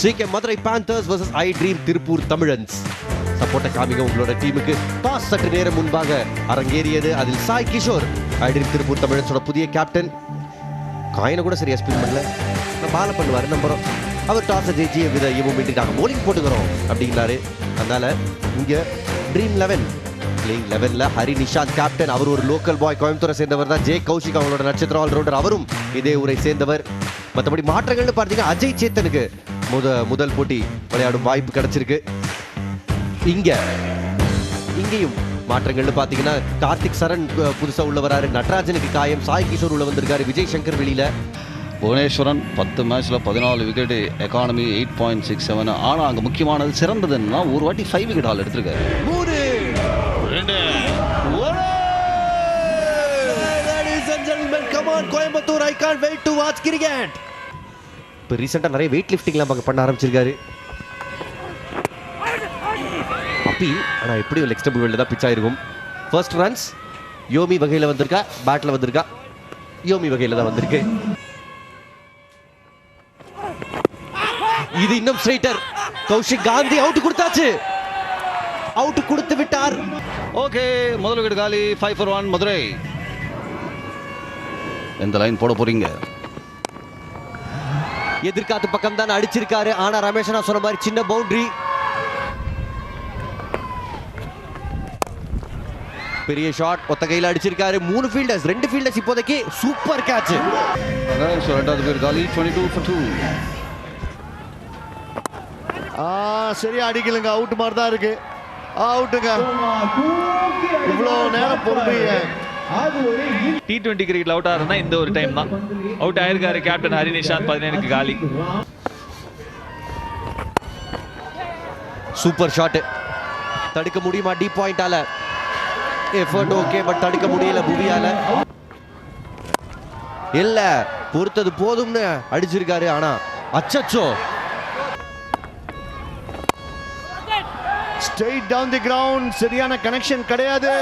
ஸ்ரீகே Madurai panthers versus I dream Tiruppur Tamizhans சப்போர்ட்டை காமிங்க உங்களோட டீமுக்கு பாஸ் சற்று நேரம் முன்பாக அரங்கேறியது அதில் சாய் கிஷோர். ஐ ட்ரீம் திருப்பூர் தமிழன்ஸோட புதிய கேப்டன் காயினை கூட சரியா ஸ்பின் பண்ணல. நான் பால பண்ணுவார் நம்புறோம். அவர் டாஸை ஜெயிச்சு வித இவங்க நாங்கள் போலிங் போட்டுக்கிறோம் அப்படிங்கிறாரு. அதனால இங்கே ட்ரீம் லெவன் பிளேயிங் லெவனில் ஹரி நிஷாந்த் கேப்டன் அவர் ஒரு லோக்கல் பாய் கோயம்புத்தூரை சேர்ந்தவர் தான். ஜே கௌஷிக் அவங்களோட நட்சத்திர ஆல்ரவுண்டர் அவரும் இதே ஊரை சேர்ந்தவர். மற்றபடி மாற்றங்கள்னு பார்த்தீங்கன்னா அஜய் சேத்தனுக்கு முத முதல் போட்டி விளையாடும் வாய்ப்பு கிடைச்சிருக்கு. இங்க இங்கேயும் மாற்றங்கள்னு பார்த்தீங்கன்னா கார்த்திக் சரண் அஹ், புதுசா உள்ள வராரு. நடராஜனுக்கு காயம். சாய் கிஷோர் உள்ள வந்திருக்காரு. விஜய் சங்கர் வெளியில. புவனேஸ்வரன் பத்து மேட்ச்சில் பதினாலு wicket economy eight point six seven ஆனால் அங்கே முக்கியமானது சிறந்தது என்னன்னா ஒரு வாட்டி ஃபைவ் விக்கெட் ஆல் எடுத்திருக்காரு. மூணு. கோயம்புத்தூர் ஐ can't wait to watch cricket. இப்போ ரீசெண்டாக நிறைய வெயிட் லிஃப்டிங்லாம் பங்க பண்ண ஆரம்பிச்சிருக்காரு. அப்பீல் ஆனால் எப்படியும் லெக் ஸ்டெப் வேல்டு தான் பிச் ஆயிருக்கும். ஃபர்ஸ்ட் ரன்ஸ் யோமி வகையில் வந்திருக்கா? பேட்டில் வந்திருக்கா? யோமி வகையில் தான் வந்திருக்கு. இது இன்னும் ஸ்ட்ரைட்டர் கௌஷிக் காந்தி அவுட் கொடுத்தாச்சு. அவுட் கொடுத்து விட்டார். ஓகே முதல் விக்கெட் காலி ஃபைவ் ஃபார் ஒன் மதுரை. எந்த லைன் போட போறீங்க? எதிர்காத்து பக்கம் தான் அடிச்சிருக்காரு. ஆனா ரமேஷ் நான் சொன்ன மாதிரி சின்ன பவுண்டரி பெரிய ஷாட் ஒத்த கையில அடிச்சிருக்காரு. மூணு ஃபீல்டர்ஸ் ரெண்டு ஃபீல்டர்ஸ் இப்போதைக்கு சூப்பர் கேட்ச் ரெண்டாவது காலி. டுவெண்ட்டி டூ ஃபார் டூ ஆ சரியா அடிக்கலுங்க. அவுட் மாதிரி தான் இருக்கு. அவுட்டுங்க இவ்வளோ நேரம் பொறுமைய. டி டுவெண்ட்டி கிரிக்கெட்ல அவுட் ஆகுதுன்னா இந்த ஒரு டைம் தான். அவுட் ஆயிருக்காரு கேப்டன் ஹரி நிஷாந்த் பதினேழுக்கு காலி. சூப்பர் ஷாட் தடுக்க முடியுமா? டி பாயிண்டால எஃபர்ட் ஓகே பட் தடுக்க முடியல புவியால. இல்ல பொறுத்தது போதும்னு அடிச்சிருக்காரு ஆனா அச்சச்சோ. ஸ்ட்ரெயிட் டவுன் தி கிரவுண்ட் சரியான கனெக்ஷன் கிடையாது.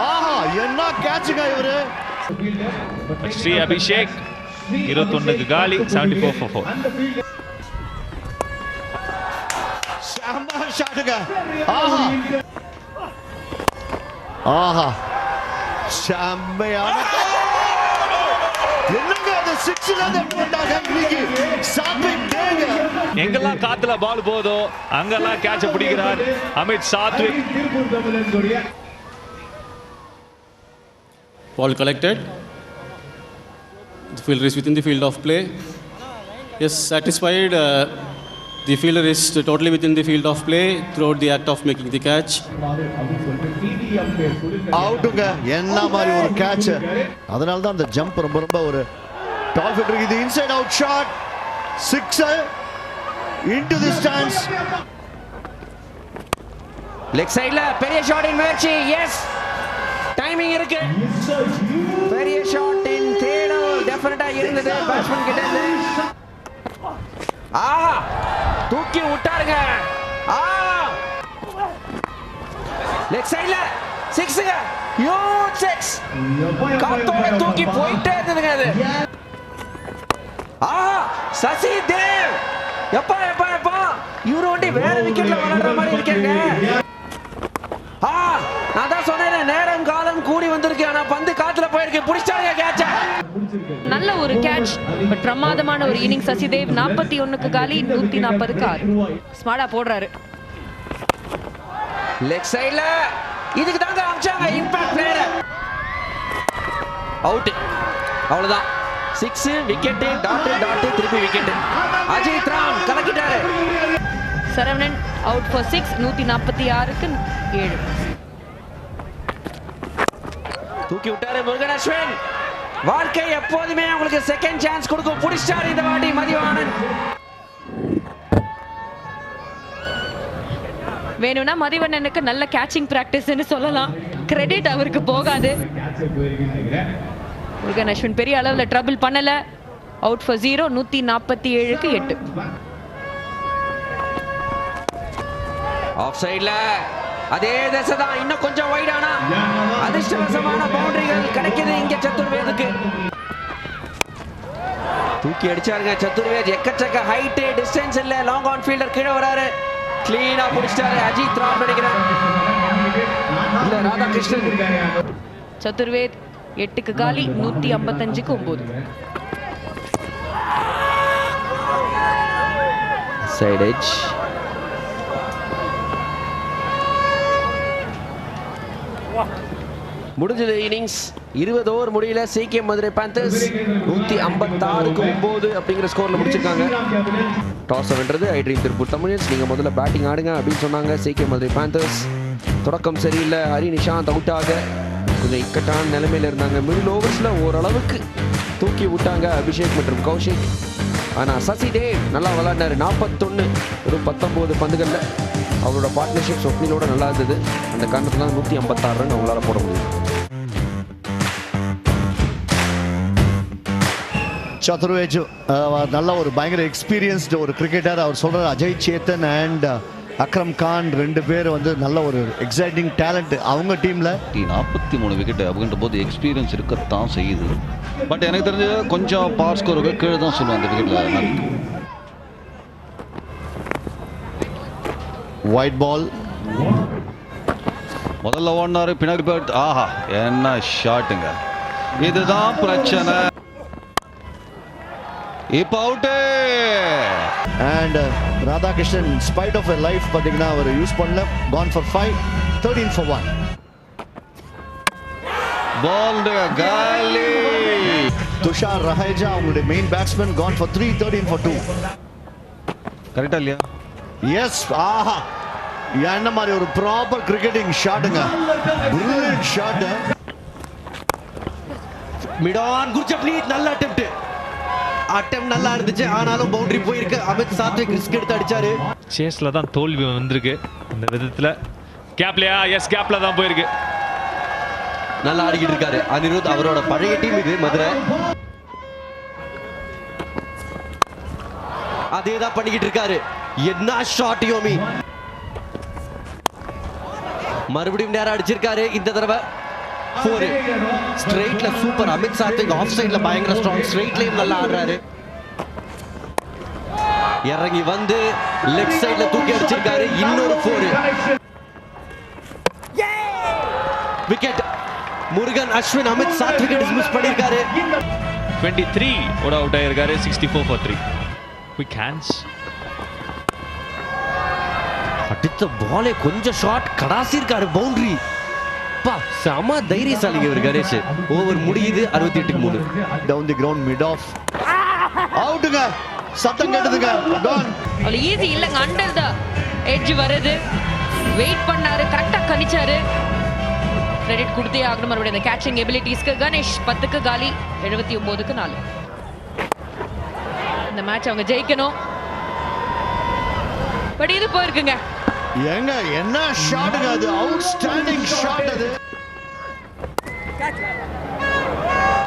ஆஹா என்ன கேட்சுங்க இவரு? ஸ்ரீ அபிஷேக் இருபத்தொன்னுக்கு காலி செவன்டி ஃபோர் ஃபோர் ஃபோர் ஷாட்டுங்க ஆஹா. ஆஹா. செம்மையான என்னங்க அந்த சிக்ஸ்ல இருந்து போட்டாங்க இன்னைக்கு சாப்பிங் டேங்க எங்கெல்லாம் காத்துல பால் போதோ அங்கெல்லாம் கேட்ச பிடிக்கிறார் Amit Satwik. Ball collected. The fielder is within the field of play. Yes, satisfied. Uh, the fielder is totally within the field of play throughout the act of making the catch. அவுட்டுங்க என்ன மாதிரி ஒரு கேட்ச் அதனால தான் அந்த ஜம்ப் ரொம்ப ரொம்ப ஒரு டால் ஃபிட் இது inside out shot six into the stands leg சைடுல பெரிய ஷாட்டின் முயற்சி எஸ் டைமிங் இருக்கு. பெரிய ஷாட்டின் தேடல் டெஃபினட்டா இருந்தது. பேட்ஸ்மேன் கிட்ட இருந்து. ஆஹா. தூக்கி விட்டாருங்க. ஆ லெக் சைடுல சிக்ஸுங்க ஹியூஜ் சிக்ஸ் காத்தோட தூக்கி போயிட்டே இருந்ததுங்க அது. ஆஹா. சசி தேவ். எப்பா எப்பா எப்பா. இவரு வண்டி வேற விக்கெட்ல விளையாடுற மாதிரி இருக்கேங்க. ஆ நான் தான் சொன்னேன் நேரம் காலம் கூடி வந்திருக்கு. ஆனா பந்து காத்துல போயிருக்கு. புடிச்சாங்க கேட்ச நல்ல ஒரு கேட்ச் பட் பிரமாதமான ஒரு இன்னிங் சசிதேவ் நாற்பத்தி ஒண்ணுக்கு காலி நூத்தி நாற்பதுக்கு ஆறு. ஸ்மார்டா போடுறாரு. லெக் சைடுல இதுக்கு தாங்க அமிச்சாங்க இம்பாக்ட் பிளேயர் அவுட் அவ்வளவுதான். சிக்ஸ் விக்கெட் டாட் டாட் திருப்பி விக்கெட் அஜித் ராம் கலக்கிட்டாரு. சரவணன் அவுட் ஃபார் சிக்ஸ் நூத்தி நாற்பத்தி ஆறுக்கு ஏழு. தூக்கி விட்டாரு முருகன் அஸ்வின் வாழ்க்கை எப்போதுமே உங்களுக்கு செகண்ட் சான்ஸ் கொடுக்கும். புடிச்சாரு இந்த வாட்டி மதிவானன் வேணும்னா மதிவண்ணனுக்கு நல்ல கேட்சிங் பிராக்டிஸ்னு சொல்லலாம். கிரெடிட் அவருக்கு போகாது. முருகன் அஸ்வின் பெரிய அளவுல ட்ரபிள் பண்ணல. அவுட் ஃபார் ஜீரோ நூத்தி நாற்பத்தி ஏழுக்கு எட்டு. ஆஃப் சைடுல அதே திசை தான் இன்னும் கொஞ்சம் வைட் ஆனா அதிர்ஷ்டவசமான பவுண்டரிகள் கிடைக்குது இங்க சத்துர்வேதுக்கு. தூக்கி அடிச்சாருங்க சத்துர்வேஜ். எக்கச்சக்க ஹைட் டிஸ்டன்ஸ் இல்ல. லாங் ஆன் ஃபீல்டர் கீழே வராரு. கிளீனா பிடிச்சிட்டாரு அஜித் ராம் நினைக்கிறேன். இல்ல ராதாகிருஷ்ணன். சதுர்வேத் எட்டுக்கு காலி நூத்தி ஐம்பத்தஞ்சுக்கு ஒன்பது சைட் எட்ஜ் முடிஞ்சது இன்னிங்ஸ். இருபது ஓவர் முடியல. சிகே மதுரை பேந்தர்ஸ் நூத்தி ஐம்பத்தாறுக்கு ஒன்பது அப்படிங்கிற ஸ்கோர்ல முடிச்சிருக்காங்க. டாஸ் வென்றது ஐட்ரீம் திருப்பூர் தமிழன்ஸ் நீங்க முதல்ல பேட்டிங் ஆடுங்க அப்படின்னு சொன்னாங்க சிகே மதுரை பேந்தர்ஸ் தொடக்கம் சரியில்லை. ஹரி நிஷாந்த் அவுட் ஆக கொஞ்சம் இக்கட்டான நிலைமையில இருந்தாங்க. மிடில் ஓவர்ஸ்ல ஓரளவுக்கு தூக்கி விட்டாங்க அபிஷேக் மற்றும் கௌஷிக். ஆனால் சசி தேவ் நல்லா விளாண்டாரு நாற்பத்தொன்று ஒரு பத்தொம்போது பந்துகளில். அவரோட பார்ட்னர்ஷிப் சொப்னிலோட நல்லா இருந்தது. அந்த காரணத்துல நூத்தி ஐம்பத்தாறு ரன் அவங்களால போட முடியும். சதுர்வேஜ் நல்ல ஒரு பயங்கர எக்ஸ்பீரியன்ஸ்டு ஒரு கிரிக்கெட்டர் அவர் சொல்றாரு அஜய் சேத்தன் அண்ட் அக்ரம் கான் ரெண்டு பேர் வந்து நல்ல ஒரு எக்ஸைட்டிங் டேலண்ட் அவங்க டீம்ல நாற்பத்தி மூணு விக்கெட் அப்படின்ற போது எக்ஸ்பீரியன்ஸ் இருக்கத்தான் செய்யுது. பட் எனக்கு தெரிஞ்சு கொஞ்சம் பார் ஸ்கோருக்கு கீழே தான் சொல்லுவேன் அந்த விக்கெட்டில் ஒயிட் பால் முதல்ல ஓடினாரு பின்னாடி ஆஹா என்ன ஷாட்டுங்க இதுதான் பிரச்சனை. இப்போ out and Radhakrishnan spite of life பார்த்தீங்கன்னா அவர் யூஸ் பண்ணல. Khan for five thirteen for one ball காலி துஷார் ரஹேஜா அவங்களுடைய main batsman Khan for three thirteen for two கரெக்டா இல்லையா? எஸ் ஆஹா. என்ன மாதிரி ஒரு ப்ராப்பர் கிரிக்கெட்டிங் ஷாட்டுங்க brilliant shot mid on Gurjapneet நல்ல அட்டெம்ப்ட் அட்டம் நல்லா இருந்துச்சு. ஆனாலும் பவுண்டரி போயிருக்கு. அமித் சாத்விக் ரிஸ்க் எடுத்து அடிச்சாரு. சேஸ்ல தான் தோல்வி வந்திருக்கு. இந்த விதத்துல கேப்லயா எஸ் கேப்ல தான் போயிருக்கு. நல்லா ஆடிக்கிட்டு இருக்காரு. அனிருத் அவரோட பழைய டீம் இது மதுரை. அதே தான் பண்ணிக்கிட்டு இருக்காரு. என்ன ஷாட் யோமி? மறுபடியும் நேரம் அடிச்சிருக்காரு. இந்த தடவை four super Amit Sathvik off சைட்ல பயங்கர ஸ்ட்ராங் ஸ்ட்ரெயிட்லயும் நல்லா ஆடுறாரு. இறங்கி வந்து லெஃப்ட் சைடுல தூக்கி அடிச்சிருக்காரு. இன்னொரு four wicket Murugan Ashwin Amit Sath dismiss miss பண்ணிருக்காரு. டுவெண்ட்டி த்ரீ ஓட அவுட் ஆயிருக்காரு. Sixty four for three quick hands அடுத்த பாலே கொஞ்சம் ஷாட் கடாசி இருக்காரு பவுண்டரி பா செம தைரியசாலிங்க இவர் கணேஷ். ஓவர் முடியுது அறுபத்தி எட்டுக்கு மூணு. Down the ground mid off அவுட்டுங்க சத்தம் கேட்டதுங்க. டான் அவ்வளோ ஈஸி இல்லைங்க அண்டர் த எட்ஜ் வருது. வெயிட் பண்ணாரு கரெக்டாக கணிச்சாரு. கிரெடிட் கொடுத்தே ஆகணும் மறுபடியும் அந்த கேட்சிங் எபிலிட்டிஸ்க்கு கணேஷ் பத்துக்கு காலி எழுபத்தி ஒம்போதுக்கு நாலு. இந்த மேட்ச் அவங்க ஜெயிக்கணும். பட் இது போயிருக்குங்க. ஏங்க என்ன ஷாட்டுங்க அது? அவுட்ஸ்டாண்டிங் ஷாட் அது.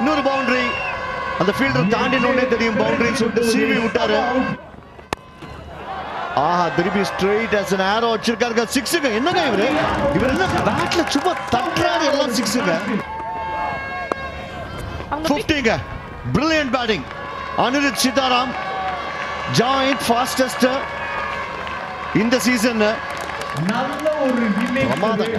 இன்னொரு பவுண்டரி அந்த ஃபீல்டர் தாண்டினோடனே தெரியும் பவுண்டரி சொல்லிட்டு சீவி விட்டாரு. ஆஹா திருப்பி ஸ்ட்ரெயிட் as an arrow வச்சிருக்காருங்க. சிக்ஸுங்க என்னங்க இவரு? இவர் என்ன பேட்ல சும்மா தட்டுறாரு எல்லாம் சிக்ஸுங்க ஃபிஃப்டிங்க brilliant batting Anirudh Sitaram joint fastest இந்த சீசன் பிரமாதங்க.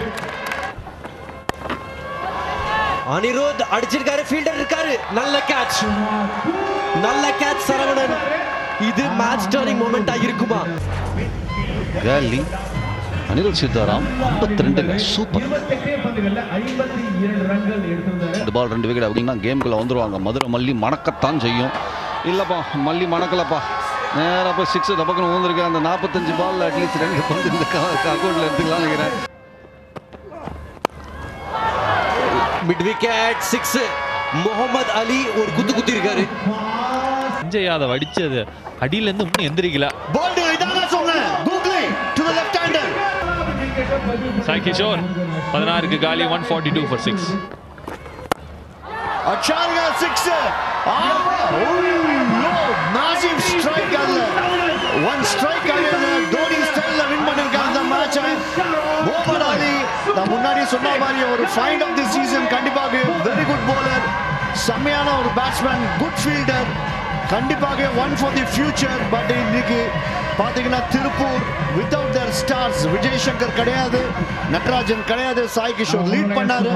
அனிருத் அடிச்சிருக்காரு ஃபீல்டர் இருக்காரு. நல்ல கேட்ச் நல்ல கேட்ச் சரவணன். இது மேட்ச் டர்னிங் மொமெண்டா இருக்குமா? காலி அனிருத் சீதாராம் ஐம்பத்தி ரெண்டுங்க சூப்பர் ரெண்டு பால் ரெண்டு விக்கெட் அப்படின்னா கேம்குள்ளே வந்துருவாங்க. மதுரை மல்லி மணக்கத்தான் செய்யும். இல்லைப்பா மல்லி மணக்கலப்பா. நேராக போய் சிக்ஸ் டபக்குன்னு ஊந்திருக்கு அந்த நாற்பத்தஞ்சு பால் அட்லீஸ்ட் ரெண்டு பந்து இந்த அக்கௌண்ட்டில் எடுத்துக்கலாம் நினைக்கிறேன். Mid wicket six Mohammed Ali ஒரு குத்து குத்தி இருக்காரு. சஞ்சய் யாதவ் அடிச்சது அடியில இருந்து இன்னும் எந்திரிக்கல. போல்டு இதாங்க சொன்னேன். Googly to the left hander Sai Kishore பதினாறுக்கு காலி one forty two for six அச்சாருங்க six massive strike அதுல ஒன் ஸ்ட்ரைக் தோனி ஸ்டைல்ல வின் பண்ணிருக்காங்க இந்த மேட்ச் முகமது அலி நான் முன்னாடி சொன்ன மாதிரி ஒரு ஃபைண்ட் ஆஃப் தி சீசன் கண்டிப்பாக வெரி குட் bowler. செம்மையான ஒரு பேட்ஸ்மேன் குட் ஃபீல்டர் கண்டிப்பாக one for the future but இன்னைக்கு பாத்தீங்கன்னா Tiruppur without their stars Vijay Shankar கிடையாது நட்ராஜன் கிடையாது சாய் கிஷோர் லீட் பண்ணாரு.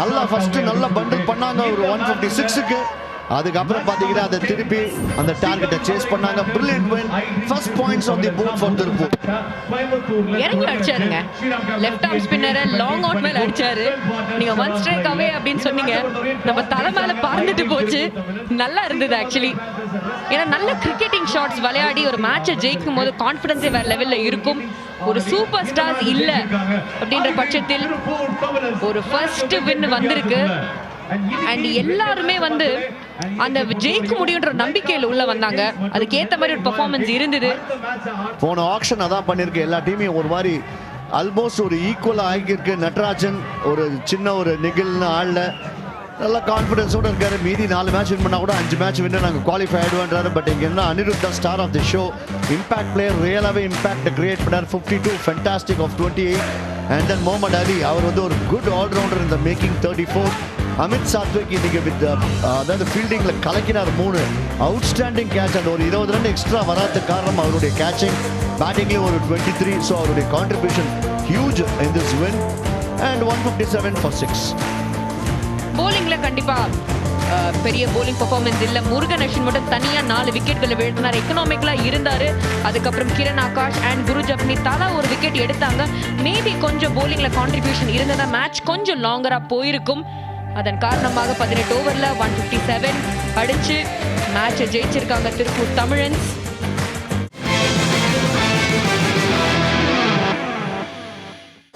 நல்லா ஃபர்ஸ்ட் நல்ல பண்டில் பண்ணாங்க ஒரு ஒன் ஃபிஃப்டி சிக்ஸுக்கு அதுக்கப்புறம் பாத்தீங்கன்னா அதை திருப்பி அந்த டார்கெட்டை சேஸ் பண்ணாங்க. Brilliant win first points of the board for Tiruppur இறங்கி அடிச்சாருங்க. லெஃப்ட் ஆர்ம் ஸ்பின்னரை லாங் அவுட் மேல அடிச்சாரு. நீங்க ஒன் ஸ்ட்ரைக் அவே அப்படின்னு சொன்னீங்க. நம்ம தலை மேல பறந்துட்டு போச்சு. நல்லா இருந்தது ஆக்சுவலி ஏன்னா நல்ல கிரிக்கெட்டிங் ஷாட்ஸ் விளையாடி ஒரு மேட்சை ஜெயிக்கும் போது கான்ஃபிடன்ஸே வேற லெவல்ல இருக்கும். ஒரு சூப்பர் ஸ்டார்ஸ் இல்ல அப்படின்ற பட்சத்தில் ஒரு ஃபர்ஸ்ட் வின் வந்திருக்கு. அண்ட் எல்லாருமே வந்து அந்த ஜெயிக்க முடியுன்ற நம்பிக்கையில உள்ள வந்தாங்க. அதுக்கு ஏத்த மாதிரி ஒரு பெர்ஃபார்மன்ஸ் இருந்தது. போன ஆக்ஷன் அதான் பண்ணிருக்கு எல்லா டீமையும் ஒரு மாதிரி ஆல்மோஸ்ட் ஒரு ஈக்குவல் ஆகியிருக்கு. நட்ராஜன் ஒரு சின்ன ஒரு நிகில்னு ஆள்ல நல்லா கான்ஃபிடன்ஸோட இருக்காரு. மீதி நாலு மேட்ச் வின் பண்ணா கூட அஞ்சு மேட்ச் வின்னு நாங்கள் குவாலிஃபை ஆயிடுவோன்றாரு. பட் இங்கே என்ன அனிருத் தான் star of the show impact player ரியலாகவே impact create பண்ணார். Fifty two fantastic of twenty eight and then Mohammed Ali அவர் வந்து ஒரு குட் ஆல்ரவுண்டர் இந்த making thirty four Amit Sathvik இன்னைக்கு வித் uh, அதாவது ஃபீல்டிங்கில் கலக்கினார் மூணு. அவுட்ஸ்டாண்டிங் கேட்ச் அண்ட் ஒரு இருபது ரன் எக்ஸ்ட்ரா வராததுக்கு காரணம் அவருடைய கேட்சிங் பேட்டிங்லேயும் ஒரு டுவெண்ட்டி த்ரீ ஸோ அவருடைய contribution huge in this win and one fifty seven for six போலிங்ல கண்டிப்பா uh, பெரிய போலிங் பர்ஃபார்மன்ஸ் இல்ல. முருகன் அஸ்வின் மட்டும் தனியா நாலு விக்கெட்களை வீழ்த்தினார். எக்கனாமிக்கலா இருந்தாரு. அதுக்கப்புறம் கிரண் ஆகாஷ் அண்ட் குரு ஜப்னி தலா ஒரு விக்கெட் எடுத்தாங்க. மேபி கொஞ்சம் போலிங்ல கான்ட்ரிபியூஷன் இருந்ததா? மேட்ச் கொஞ்சம் லாங்கரா போயிருக்கும். அதன் காரணமாக பதினெட்டு ஓவரில் ஒன் ஃபிஃப்டி செவன் அடித்து மேட்சை ஜெயிச்சிருக்காங்க திருப்பூர் தமிழன்ஸ்.